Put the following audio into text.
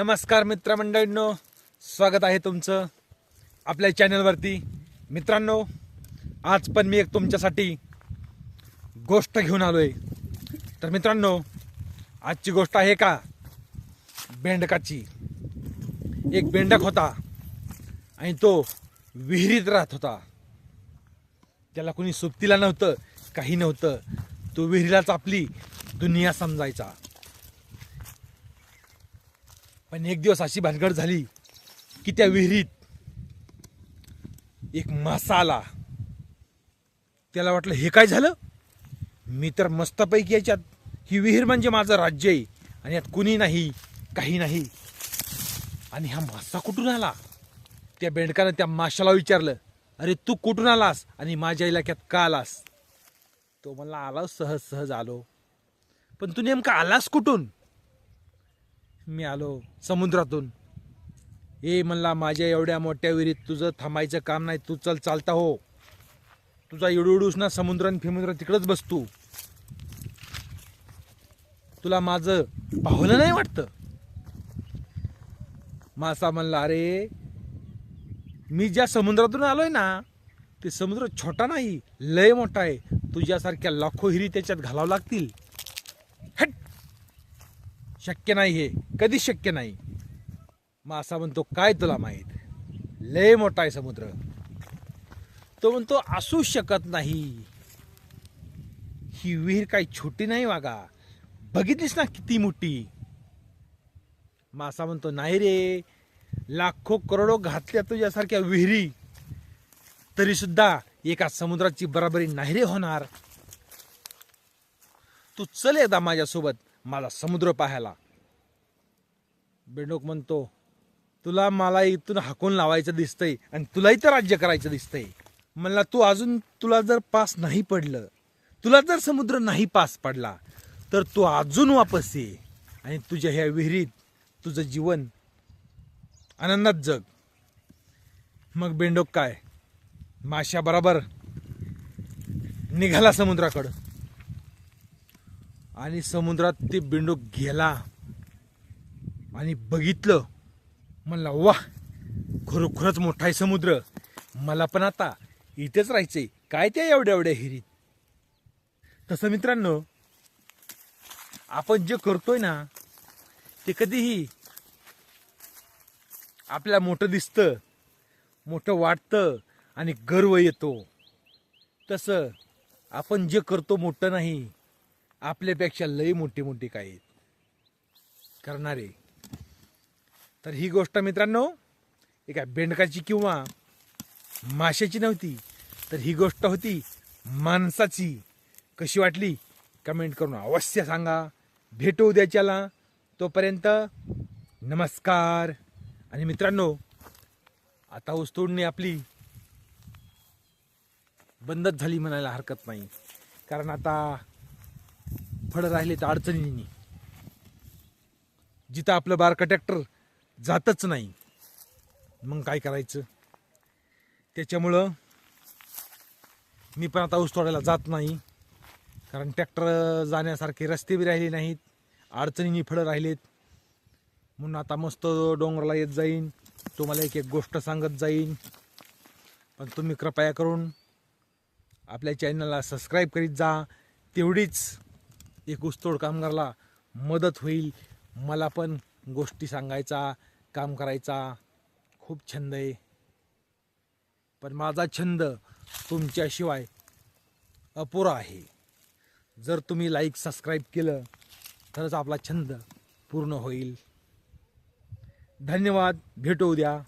नमस्कार मित्रमंडळींनो स्वागत आहे तुमचं आपल्या चॅनलवरती. मित्रांनो आज पण मी एक तुमच्यासाठी गोष्ट घेऊन आलो आहे तर मित्रांनो आजची गोष्ट आहे का? बेंडकाची एक बेंडक होता आणि तो विहिरीत राहत होता. त्याला कोणी सुप्तीला नव्हतं काही नव्हतं. तो विहिरीलाच आपली दुनिया समजायचा. पण एक दिवस अशी भानगड झाली की त्या विहिरीत एक मासा आला. त्याला वाटलं हे काय झालं? मी तर मस्तपैकी याच्यात ही विहीर म्हणजे माझं राज्य आहे आणि यात कुणी नाही काही नाही. आणि हा मासा कुठून आला? त्या बेंडकानं त्या माशाला विचारलं अरे तू कुठून आलास आणि माझ्या इलाक्यात का आलास? तो मला आला सहज सहज आलो. पण तू नेमका आलास कुठून? मी आलो समुद्रातून. ए म्हणला माझ्या एवढ्या मोठ्या विहिरीत तुझं थांबायचं काम नाही. तू चल चालता हो. तुझा इडूडूस ना समुद्र आणि फिमुद्र तिकडच बस तू. तुला माझं पाहुलं नाही वाटतं? मासा म्हणला अरे मी ज्या समुद्रातून आलोय ना ते समुद्र छोटा नाही लय मोठा आहे. तुझ्यासारख्या लाखो हिरी त्याच्यात घालावं लागतील. शक्य नाही हे. कधीच शक्य नाही? मासा म्हणतो काय तुला माहीत? लय मोठा आहे समुद्र. तो म्हणतो असू शकत नाही. ही विहीर काही छोटी नाही वागा. बघितलीस ना किती मोठी? मासा म्हणतो नाही रे. लाखो करोडो घातल्या तुझ्यासारख्या विहिरी. तरी सुद्धा एका समुद्राची बराबरी नाही रे होणार. तू चल एकदा माझ्यासोबत. मला समुद्र पाहायला. बेंडोक म्हणतो तुला मला इथून हाकून लावायचं दिसतंय आणि तुलाही तर राज्य करायचं दिसतंय. म्हणला तू अजून तुला जर पास नाही पडलं तुला जर समुद्र नाही पास पडला तर तू अजून वापस ये आणि तुझ्या ह्या विहिरीत तुझं जीवन आनंदात जग. मग बेंडोक काय माश्या बरोबर निघाला समुद्राकडं. आणि समुद्रात ते बेंडूक गेला आणि बघितलं. म्हणला वा खरोखरच मोठा आहे समुद्र. मला पण आता इथेच राहायचंय. काय त्या एवढ्या एवढ्या हिरीत? तसं मित्रांनो आपण जे करतोय ना ते कधीही आपल्याला मोठं दिसतं मोठं वाटतं आणि गर्व येतो. तसं आपण जे करतो मोठं नाही. आपल्यापेक्षा लई मोठी मोठी काही आहेत. करणारे. तर ही गोष्ट मित्रांनो एका बेंडकाची किंवा माशाची नव्हती तर ही गोष्ट होती माणसाची. कशी वाटली? कमेंट करून अवश्य सांगा. भेटू उद्याच्याला. तोपर्यंत नमस्कार. आणि मित्रांनो आता ऊसतोडणी आपली बंदच झाली म्हणायला हरकत नाही. कारण आता फळं राहिले तर अडचणींनी जिथं आपलं बारका ट्रॅक्टर जातच नाही मग काय करायचं? त्याच्यामुळं मी पण आता ऊस तोडायला जात नाही कारण ट्रॅक्टर जाण्यासारखे रस्ते बी राहिले नाहीत अडचणींनी फळं राहिलेत. म्हणून आता मस्त डोंगराला येत जाईन तुम्हाला एक एक गोष्ट सांगत जाईन. पण तुम्ही कृपया करून आपल्या चॅनलला सबस्क्राईब करीत जा. तेवढीच एक ऊसतोड कामगारला मदत होईल. मला पण गोष्टी सांगायचा काम करायचा खूप छंद आहे. पण माझा छंद तुमच्याशिवाय अपुरा आहे. जर तुम्ही लाईक सबस्क्राईब केलं तरच आपला छंद पूर्ण होईल. धन्यवाद. भेटू उद्या.